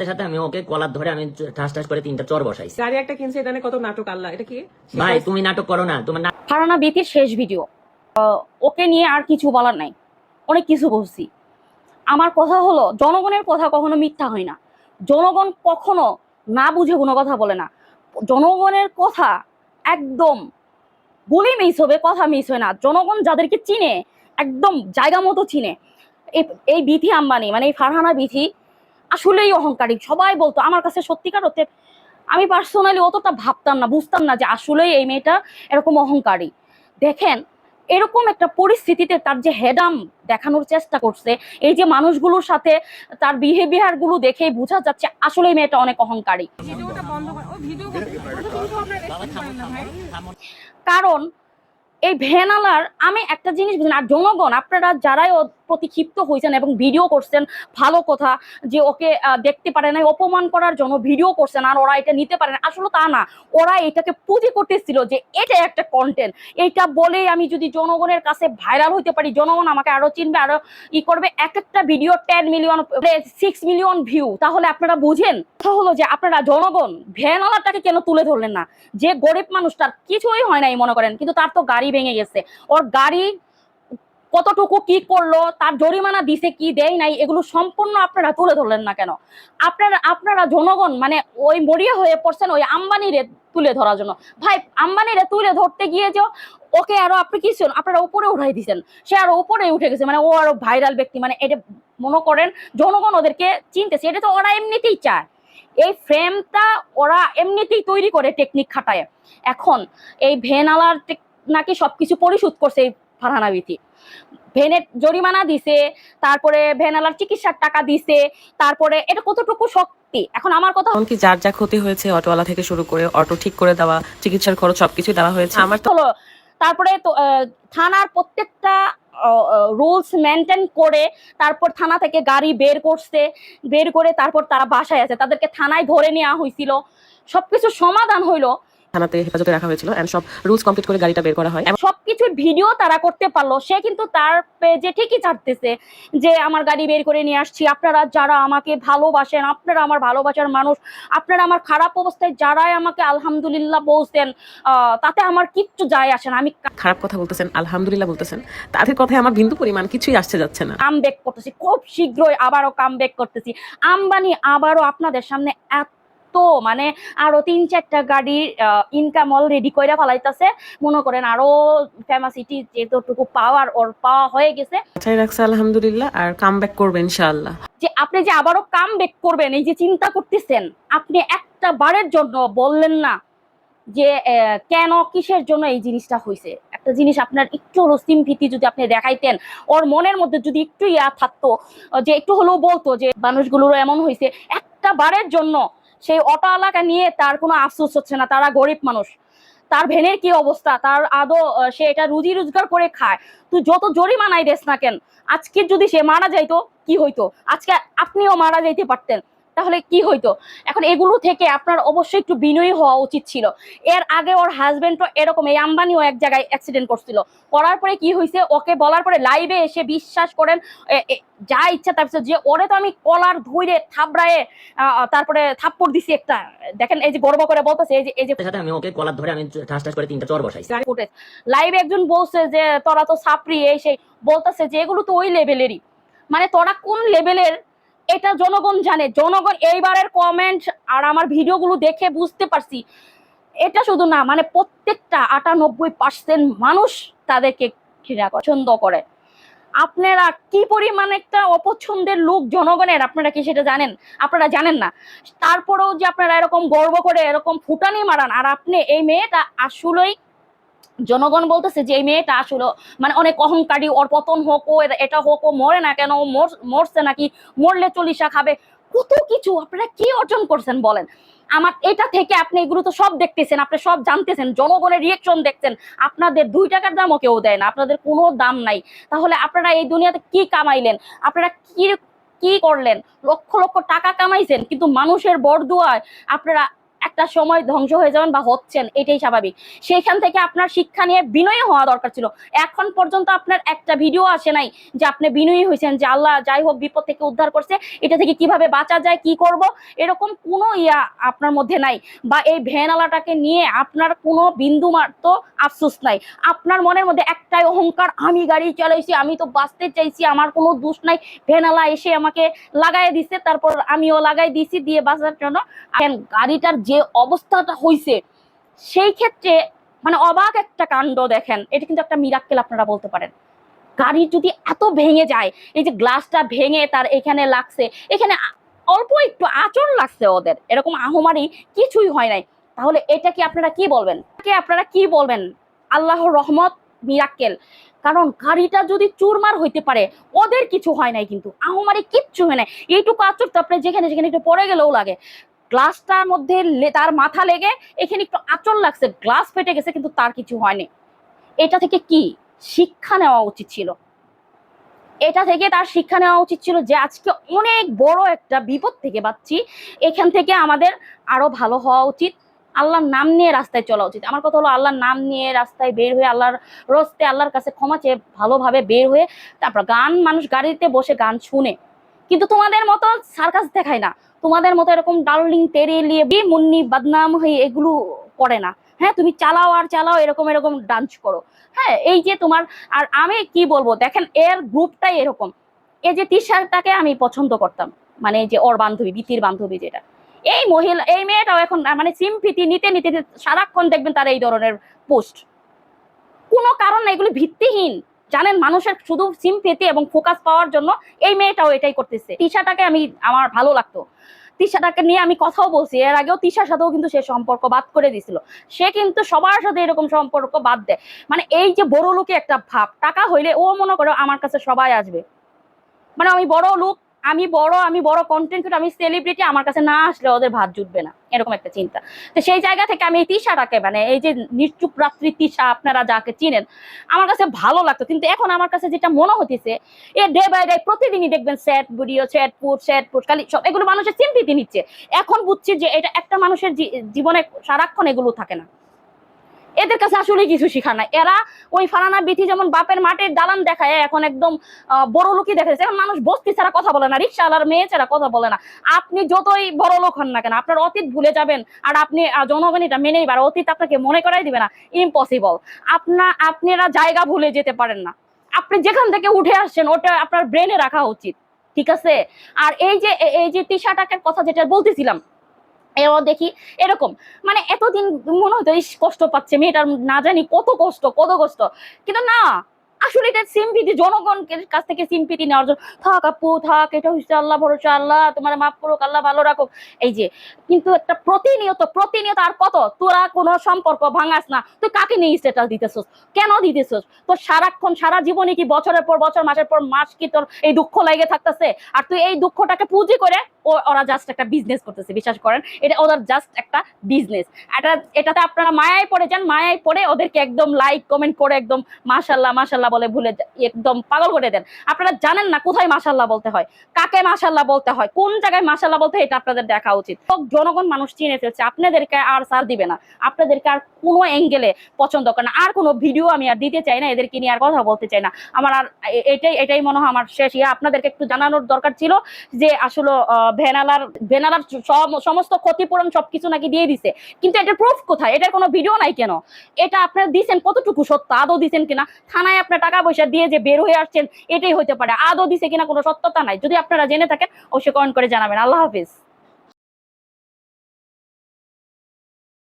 সাথে সাথে আমি ওকে কলার ধরে আমি ঠাস ঠাস করে তিনটা চর বসাইছি। গাড়ি একটা কিনছে এটা কত নাটক আল্লাহ এটা কি? ভাই তুমি নাটক করো না তোমার না- বিতির শেষ ভিডিও। ওকে নিয়ে আর কিছু বলার নাই। অনেক কিছু বলছি। আমার কথা হলো জনগণের কথা কখনো মিথ্যা হয় না। জনগণ কখনো না বুঝে কোনো কথা বলে না। জনগণের কথা একদম বলি মিস হবে কথা মিস হয় না। জনগণ যাদেরকে চিনে একদম জায়গা মতো চিনে। এই- এই বিথি আম্বানি মানে এই ফারহানা বিথি আসলেই অহংকারী। সবাই বলতো আমার কাছে সত্যিকার হতে আমি পার্সোনালি অতটা ভাবতাম না বুঝতাম না যে আসলেই এই মেয়েটা এরকম অহংকারী। দেখেন এরকম একটা পরিস্থিতিতে তার যে হেডাম দেখানোর চেষ্টা করছে এই যে মানুষগুলোর সাথে তার বিহেভিয়ারগুলো দেখেই বোঝা যাচ্ছে আসলে মেয়েটা অনেক অহংকারী। কারণ এই ভ্যানালার আমি একটা জিনিস বুঝি আর জনগণ আপনারা যারাই প্রতি ক্ষিপ্ত হয়েছেন এবং ভিডিও করছেন ভালো কথা যে ওকে দেখতে পারে না অপমান করার জন্য ভিডিও করছেন আর ওরা এটা নিতে পারে না। আসলে তা না, ওরা এটাকে পুঁজি করতেছিল যে এটা একটা কন্টেন্ট এইটা বলেই আমি যদি জনগণের কাছে ভাইরাল হইতে পারি, জনগণ আমাকে আরও চিনবে, আরও ই করবে। এক একটা video ten million six million view তাহলে আপনারা বুঝেন? কথা হলো যে আপনারা জনগণ ভ্যানওয়ালাটাকে কেন তুলে ধরলেন না? যে গরিব মানুষটার কিছুই হয় নাই মনে করেন, কিন্তু তার তো গাড়ি ভেঙে গেছে। ওর গাড়ি কতটুকু কি করল, তার জরিমানা দিছে কি, দেয় নাই, এগুলো সম্পূর্ণ আপনারা তুলে ধরলেন না কেন? আপনারা আপনারা জনগণ মানে ওই মরিয়া হয়ে পড়ছেন ওই আম্বানিরে তুলে ধরার জন্য। ভাই, আম্বানিরে তুলে ধরতে গিয়ে যে ওকে আরও আপনি কি ছিলেন? আপনারা উপরে উঠাই দিয়েছেন সে আরও উপরে উঠে গেছে মানে ও আরও ভাইরাল ব্যক্তি মানে এটা মনে করেন জনগণ ওদেরকে চিনতেছে। এটা তো ওরা এমনিতেই চায়। এই ফ্রেমটা ওরা এমনিতেই তৈরি করে টেকনিক খাটায়। এখন এই ভেনালার নাকি সবকিছু পরিশোধ করছে এই ফারহানা বিথি ভেনের জরিমানা দিছে তারপরে ভেনালার চিকিৎসার টাকা দিছে তারপরে এটা কতটুকু শক্তি? এখন আমার কথা এমনকি যার যা ক্ষতি হয়েছে অটোওয়ালা থেকে শুরু করে অটো ঠিক করে দেওয়া চিকিৎসার খরচ সবকিছু দেওয়া হয়েছে। আমার তো তারপরে থানার প্রত্যেকটা রুলস মেনটেন করে তারপর থানা থেকে গাড়ি বের করছে বের করে তারপর তারা বাসায় আছে। তাদেরকে থানায় ধরে নেওয়া হয়েছিল। সবকিছু সমাধান হইল। থানাতে হেফাজতে রাখা হয়েছিল এন্ড সব রুলস কমপ্লিট করে গাড়িটা বের করা হয়। এবং সবকিছুর ভিডিও তারা করতে পারল। সে কিন্তু তার পেজে ঠিকই ছাড়তেছে যে আমার গাড়ি বের করে নিয়ে আসছি। আপনারা যারা আমাকে ভালোবাসেন আপনারা আমার ভালোবাসার মানুষ আপনারা আমার খারাপ অবস্থায় যারাই আমাকে আলহামদুলিল্লাহ বলছেন আহ, তাতে আমার কিচ্ছু যায় আসে না। আমি খারাপ কথা বলতেছেন আলহামদুলিল্লাহ বলতেছেন। তাদের কথায় আমার বিন্দু পরিমাণ কিছুই আসছে যাচ্ছে না। কাম ব্যাক করতেছি। খুব শীঘ্রই আবারও কাম ব্যাক করতেছি। আম্বানি আবারও আপনাদের সামনে এত মানে আরও তিন চারটা গাড়ির ইনকাম অলরেডি কইরা ফেলাইতেছে। মনে করেন আরও ফেমাসিটি যেতটুকু পাওয়ার ওর পাওয়া হয়ে গেছে। রাখছে আলহামদুলিল্লাহ আর কাম ব্যাক করবে ইনশাআল্লাহ। যে আপনি যে আবারও কাম ব্যাক করবেন এই যে চিন্তা করতেছেন আপনি একটা বারের জন্য বললেন না যে কেন কিসের জন্য এই জিনিসটা হয়েছে একটা জিনিস আপনার একটু হলো সিম্পিতি যদি আপনি দেখাইতেন ওর মনের মধ্যে যদি একটু ইয়া থাকতো যে একটু হলেও বলতো যে মানুষগুলোরও এমন হয়েছে একটা বারের জন্য সেই অটো এলাকা নিয়ে তার কোনো আফসোস হচ্ছে না, তারা গরিব মানুষ। তার ভেনের কি অবস্থা? তার আদৌ সে এটা রুজি রোজগার করে খায়? তুই যত জরিমানাই দেশ না কেন, আজকে যদি সে মারা যাইতো, কি হইতো? আজকে আপনিও মারা যাইতে পারতেন। তাহলে কি হইতো? এখন এগুলো থেকে আপনার অবশ্যই একটু বিনয়ী হওয়া উচিত ছিল। এর আগে ওর হাজবেন্ডও এরকম এই আম্বানিও এক জায়গায় অ্যাক্সিডেন্ট করছিল। করার পরে কি হয়েছে ওকে বলার পরে লাইভে এসে বিশ্বাস করেন যা ইচ্ছা তার যে ওরে তো আমি কলার ধুইরে থাবড়ায়ে তারপরে থাপ্পড় দিছি একটা দেখেন এই যে গর্ব করে বলতেছে এই যে এই যে সাথে আমি ওকে কলার ধরে আমি ঠাস ঠাস করে তিনটা চর বসাইছি। লাইভে একজন বলছে যে তোরা তো সাপড়ি এই সেই। বলতেছে যে এগুলো তো ওই লেভেলেরই মানে তোরা কোন লেভেলের এটা জনগণ জানে। জনগণ এইবারের কমেন্ট আর আমার ভিডিওগুলো দেখে বুঝতে পারছি। এটা শুধু না মানে প্রত্যেকটা আটানব্বই পার্সেন্ট মানুষ তাদেরকে ঘৃণা পছন্দ করে। আপনারা কি পরিমাণ একটা অপছন্দের লোক জনগণের, আপনারা কি সেটা জানেন? আপনারা জানেন না। তারপরেও যে আপনারা এরকম গর্ব করে এরকম ফুটানি মারান, আর আপনি এই মেয়েটা আসলেই জনগণ বলতেছে যে, এই মেয়েটা আসলে মানে অনেক অহংকারী, ওর পতন হোক, ও এটা হোক, ও মরে না কেন মরছে নাকি, মরলে চল্লিশা খাবে। কত কিছু আপনারা কি অর্জন করছেন বলেন? আমার, এটা থেকে আপনি এগুলো তো সব দেখতেছেন, আপনি সব জানতেছেন, জনগণের রিয়েকশন দেখছেন। আপনাদের দুই টাকার দামও কেউ দেয় না, আপনাদের কোনো দাম নাই। তাহলে আপনারা এই দুনিয়াতে কি কামাইলেন? আপনারা কি কি করলেন? লক্ষ লক্ষ টাকা কামাইছেন, কিন্তু মানুষের বরদুয়ায় আপনারা একটা সময় ধ্বংস হয়ে যাবেন বা হচ্ছেন, এটাই স্বাভাবিক। সেইখান থেকে আপনার শিক্ষা নিয়ে বিনয়ী হওয়া দরকার ছিল। এখন পর্যন্ত আপনার একটা ভিডিও আসে নাই যে আপনি বিনয়ী হয়েছেন, যে আল্লাহ যাই হোক বিপদ থেকে উদ্ধার করছে, এটা থেকে কীভাবে বাঁচা যায়, কি করব? এরকম কোনো ইয়া আপনার মধ্যে নাই বা এই ভ্যানালাটাকে নিয়ে আপনার কোনো বিন্দু মাত্র আফসোস নাই। আপনার মনের মধ্যে একটাই অহংকার, আমি গাড়ি চালাইছি, আমি তো বাঁচতে চাইছি, আমার কোনো দোষ নাই। ভ্যানালা এসে আমাকে লাগাই দিছে, তারপর আমিও লাগাই দিছি, দিয়ে বাঁচার জন্য। গাড়িটার যে অবস্থাটা হইছে, সেই ক্ষেত্রে মানে অবাক একটা কাণ্ড দেখেন। এটা কিন্তু একটা মিরাক্কেল আপনারা বলতে পারেন। গাড়ি যদি এত ভেঙে যায়, এই যে গ্লাসটা ভেঙে তার এখানে লাগছে, এখানে অল্প একটু আচর লাগছে ওদের, এরকম আহমারি কিছুই হয় নাই। তাহলে এটা কি আপনারা কি বলবেন? আপনারা কি বলবেন? আল্লাহর রহমত মিরাক্কেল কারণ গাড়িটা যদি চুরমার হইতে পারে, ওদের কিছু হয় নাই কিন্তু, আহমারি কিচ্ছু হয় নাই। এইটুকু আচর তো আপনার যেখানে যেখানে একটু পড়ে গেলেও লাগে। গ্লাসটার মধ্যে তার মাথা লেগে এখানে একটু আচর লাগছে, গ্লাস ফেটে গেছে, কিন্তু তার কিছু হয়নি। এটা থেকে কি শিক্ষা নেওয়া উচিত ছিল? এটা থেকে তার শিক্ষা নেওয়া উচিত ছিল যে, আজকে অনেক বড় একটা বিপদ থেকে পাচ্ছি এখান থেকে আমাদের আরও ভালো হওয়া উচিত, আল্লাহর নাম নিয়ে রাস্তায় চলা উচিত। আমার কথা হলো, আল্লাহর নাম নিয়ে রাস্তায় বের হয়ে, আল্লাহর রস্তে, আল্লাহর কাছে ক্ষমা চেয়ে ভালোভাবে বের হয়ে, তারপর গান, মানুষ গাড়িতে বসে গান শুনে কিন্তু তোমাদের মতো সার্কাস দেখায় না। তোমাদের মতো এরকম ডার্লিং, তেরে লিয়ে বি মুন্নি, বদনাম হয়ে এগুলো করে না। হ্যাঁ তুমি চালাও আর চালাও, এরকম এরকম ডান্স করো। হ্যাঁ এই যে তোমার, আর আমি কি বলব, দেখেন এর গ্রুপটাই এরকম। এই যে টি শার্টটাকে আমি পছন্দ করতাম। মানে যে ওর বান্ধবী, বিতির বান্ধবী যেটা। এই মহিলা, এই মেয়েটাও এখন মানে সিম্পিতি নিতে নিতে নিতে সারাক্ষণ দেখবেন তার এই ধরনের পোস্ট কোনো কারণ না, এগুলো ভিত্তিহীন। জানেন, মানুষের শুধু সিম সিম্পেতি এবং ফোকাস পাওয়ার জন্য এই মেয়েটাও এটাই করতেছে। তিশাটাকে আমি, আমার ভালো লাগতো। তিশাটাকে নিয়ে আমি কথাও বলছি। এর আগেও তিশার সাথেও কিন্তু সে সম্পর্ক বাদ করে দিছিল। সে কিন্তু সবার সাথে এরকম সম্পর্ক বাদ দেয়। মানে এই যে বড় লোকে একটা ভাব, টাকা হইলে ও মনে করো আমার কাছে সবাই আসবে। মানে আমি বড় লোক আমি বড় আমি বড় কন্টেন্ট আমি সেলিব্রিটি আমার কাছে না আসলে ওদের ভাত জুটবে না। এরকম একটা চিন্তা। তো সেই জায়গা থেকে আমি এই তিশাটাকে মানে এই যে নিশ্চুপ রাত্রি তিশা, আপনারা যাকে চিনেন, আমার কাছে ভালো লাগতো। কিন্তু এখন আমার কাছে যেটা মনে হতেছে এ ডে বাই ডে প্রতিদিনই দেখবেন স্যাট ভিডিও স্যাট পুট স্যাট পুট খালি সব, এগুলো মানুষের সিম্পিতি নিচ্ছে। এখন বুঝছি যে এটা একটা মানুষের জীবনে সারাক্ষণ এগুলো থাকে না। এদের কাছে আসলে কিছু শিখার নাই। এরা ওই ফারানা বিথি যেমন বাপের মাটির দালান দেখায়, এখন একদম বড় লোকই দেখাচ্ছে এখন মানুষ বস্তি ছাড়া কথা বলে না, রিক্সাওয়ালার মেয়ে ছাড়া কথা বলে না। আপনি যতই বড় লোক হন না কেন, আপনার অতীত ভুলে যাবেন আর আপনি জনগণ এটা মেনেই বার অতীত আপনাকে মনে করাই দিবে না ইম্পসিবল আপনা, আপনারা জায়গা ভুলে যেতে পারেন না। আপনি যেখান থেকে উঠে আসছেন, ওটা আপনার ব্রেনে রাখা উচিত। ঠিক আছে? আর এই যে এই যে তিশাটাকের কথা যেটা বলতেছিলাম এও দেখি এরকম। মানে এতদিন মনে হতো কষ্ট পাচ্ছে মেয়েটার, না জানি কত কষ্ট কত কষ্ট। কিন্তু না আসলে এটা জনগণের কাছ থেকে নেওয়ার জন্য। থাক আপু, থাক, এটা হচ্ছে আল্লাহ ভরসা, আল্লাহ তোমার মাফ করুক, আল্লাহ ভালো এই যে, কিন্তু একটা প্রতিনিয়ত প্রতিনিয়ত আর কত? তোরা কোনো সম্পর্ক ভাঙাস না। তুই কাকে নিয়ে স্ট্যাটাস দিতেছস? কেন দিতেছস? তোর সারাক্ষণ, সারা জীবনে কি বছরের পর বছর, মাসের পর মাস কি তোর এই দুঃখ লাগে থাকতেছে? আর তুই এই দুঃখটাকে পুঁজি করে ওরা জাস্ট একটা বিজনেস করতেছে, বিশ্বাস করেন? এটা ওদের জাস্ট একটা বিজনেস এটা, এটাতে আপনারা মায়ায় পড়ে যান, মায়ায় পড়ে ওদেরকে একদম লাইক কমেন্ট করে একদম মাশাল্লাহ মাশাল্লাহ বলে ভুলে একদম পাগল করে দেন। আপনারা জানেন না কোথায় মাশাল্লাহ বলতে হয়, কাকে মাশাল্লাহ বলতে হয়, কোন জায়গায় মাশাল্লাহ বলতে এটা আপনাদের দেখা উচিত। জনগণ মানুষ চিনে ফেলছে, আপনাদেরকে আর সার দিবে না। আপনাদেরকে আর কোনো অ্যাঙ্গেলে পছন্দ করে না। আর কোনো ভিডিও আমি আর দিতে চাই না, এদেরকে নিয়ে আর কথা বলতে চাই না। আমার আর এটাই এটাই মনে হয় আমার শেষ ইয়ে। আপনাদেরকে একটু জানানোর দরকার ছিল যে আসলে ভেনালার ভেনালার সম- সমস্ত ক্ষতিপূরণ সবকিছু নাকি দিয়ে দিছে। কিন্তু এটার প্রুফ কোথায়? এটার কোনো ভিডিও নাই কেন? এটা আপনারা দিছেন কতটুকু সত্য? আদৌ দিছেন কিনা? থানায় আপনার টাকা পয়সা দিয়ে যে বের হয়ে আসছেন, এটাই হতে পারে। আদৌ দিছে কিনা কোনো সত্যতা নাই। যদি আপনারা জেনে থাকেন, অবশ্যই কমেন্ট করে জানাবেন। আল্লাহ হাফিজ।